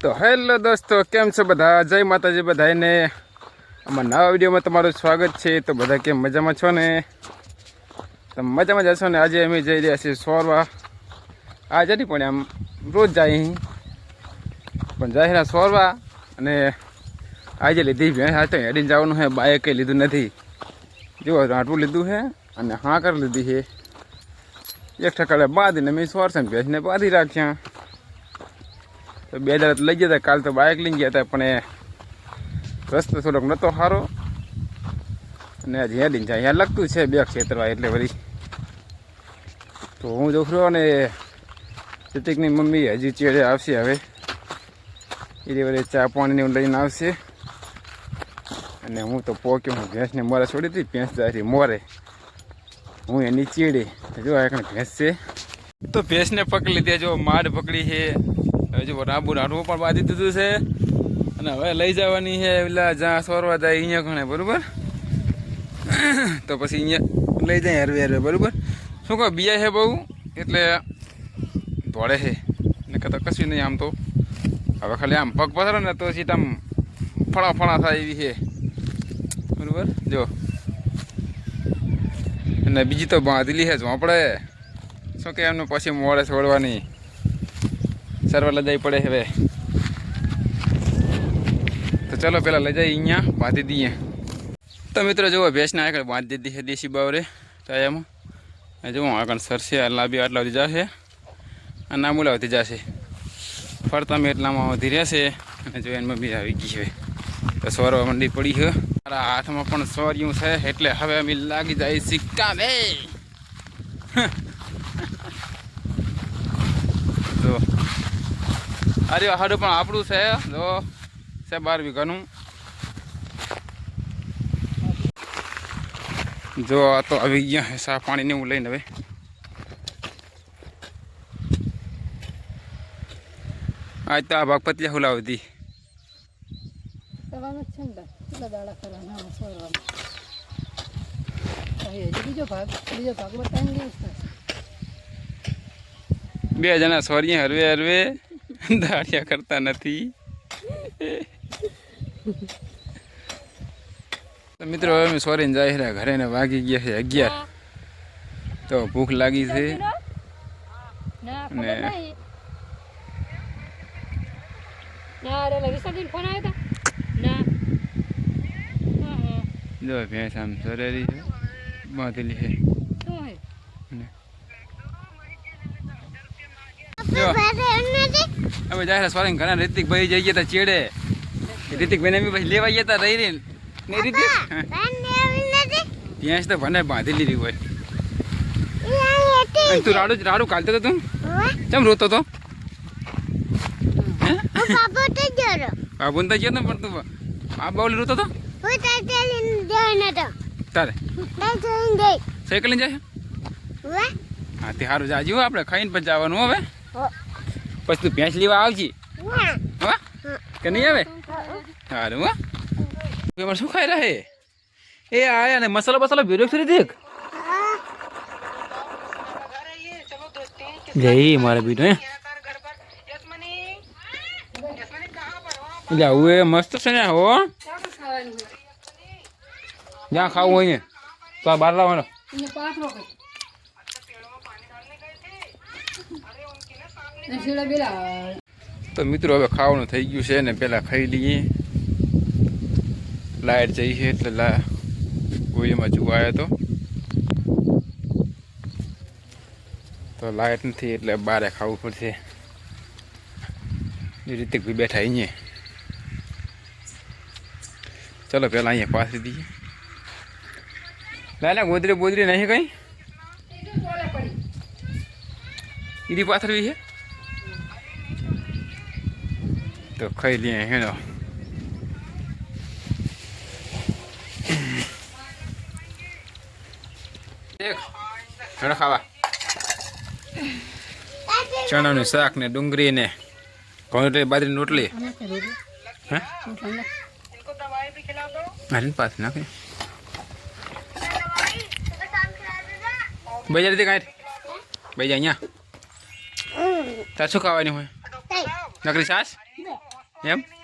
તો હેલો દોસ્તો, કેમ છો બધા? જય માતાજી બધાને આમાં નવા વિડીયોમાં તમારું સ્વાગત છે. તો બધા કેમ મજામાં છો ને? તમે મજામાં જશો ને? આજે અમે જઈ રહ્યા છીએ સોરવા. આજે નહીં, પણ આમ રોજ જાય પણ જાહેરા સોરવા. અને આજે લીધી ભેંસ આ તો હેડીને જવાનું છે બાઇક કંઈ લીધું નથી. જુઓ રાંટવું લીધું છે અને હા કરી લીધી છે એક ઠકાડે બાંધીને મેં સોરસે ભેંસને બાંધી રાખ્યા. તો બે દાડા લઈ ગયા હતા. કાલ તો બાઇક લઈને ગયા હતા, પણ એ રસ્તો થોડોક નહોતો સારો. અને આજે હેડીને જાય અહીંયા લગતું છે બે ક્ષેત્રમાં એટલે વળી તો હું જોખરો અને ચતિકની મમ્મી હજી ચેડે આવશે હવે. એ વળી ચા પાણીને લઈને આવશે. અને હું તો પોક્યો, હું ભેંસને મોરે છોડી હતી, ભેંસ જાય મોરે. હું એની ચીડી. જો આ ભેંસ છે. તો ભેંસને પકડી લીધી જો માડ પકડી છે. હવે જો રાબુ રાડવું પણ બાંધી દીધું છે. અને હવે લઈ જવાની છે પેલા જ્યાં સોરવા જાય અહીંયા ઘણે, બરાબર? તો પછી અહીંયા લઈ જાય હરવે હરવે, બરાબર? શું કહો બિયા છે બહુ? એટલે દોડે છે. ને કદાચ કશું નહીં આમ તો. હવે ખાલી આમ પગ પસરે ને તો સીટ આમ ફળા ફળા થાય એવી છે. બરાબર? જો. અને બીજી તો બાંધેલી છે ઝોંપડે. શું કે એમનું પછી મોડે છોડવાની. સર્વર લઈ જવી પડે હવે. તો ચલો પેલા લઈ જઈએ અહીંયા બાંધી દઈએ. તો મિત્રો જુઓ, ભેંસને આગળ બાંધી દીધી છે દેશી બાવરે. ટાયામાં જુઓ, આગળ સરસે, આ લાંબી આટલા સુધી જશે અને આ મુલા વધી જશે. ફરતા મેં એટલામાં વધી રહેશે અને જો એમાં બી આવી ગઈ છે તો સોરવા મંડી પડી છે. મારા હાથમાં પણ સોર્યું છે, એટલે હવે અમે લાગી જાય સિક્કા બે જો અરે હાડું પણ આપણું છે. જો છે બાર વીઘાનું. જો આ તો આવી ગયા છે સા પાણીને હું લઈને હવે. આજ તો આ ભાગ પતલી દિવસ થશે બે જણા સોરી હરવે હરવે. દાડિયા કરતા નથી. મિત્રો હવે અમે સોરીને જાય રહ્યા ઘરે ને વાગી ગયા છે અગિયાર. તો ભૂખ લાગી છે. ને- જો ભેંસ આમ સરેરી છે. બાંધેલી છે શું હે જો. અમે જાય સોરીને ઘણા રિતિકભાઈ જઈ ગયા ચેડે. રિતિકભાઈને અમે પછી લેવા ગયા હતા રહી રહી નહીં રીતિક ભેંસ તો ભને બાંધી લીધી હોય. તું રાડુ રાડુ કાઢતો હતો તું? કેમ રોતો હતો? બાબુ તો ગયો ને પણ તું આ બાવલી રોતો હતો? તારે? સાયકલ જાય? હા. તે સારું જાજુ આપણે ખાઈને પછી જવાનું હવે. પછી તું ભેંસ લેવા આવજી? હા? કે નહીં આવે? સારું હા. એમાં શું ખાઈ રહે? એ આયા ને મસાલો બસાલો ભેરો કરી દેખ. જય મારા બીટો હે. એટલે આવું એ મસ્ત છે ને હો. જ્યાં ખાવું હોય ને તો આ બહાર લાવવાનો. પાંચ તો મિત્રો હવે ખાવાનું થઈ ગયું છે ને પહેલાં ખાઈ લઈએ. લાઇટ જઈ છે એટલે લા ગોળીમાં જોવા આવ્યો તો. તો લાઇટ નથી એટલે બારે ખાવું પડશે. એ રીતે બેઠા અહીંયા. ચલો પહેલાં અહીંયા પાથરી દઈએ. લાલા ગોદરી બોદરી નહીં કઈ? ઈરી પાથરવી છે? તો ખાઈ લઈએ દેખ હેડો ખાવા ચણાનું શાક ને ડુંગળી ને ઘઉં બાજરીની રોટલી હે રોટલા પાસ નાખે બજાર કાંઈ બજાર અહીંયા તાર શું ખાવાની હોય નકરી સાસ ના એમ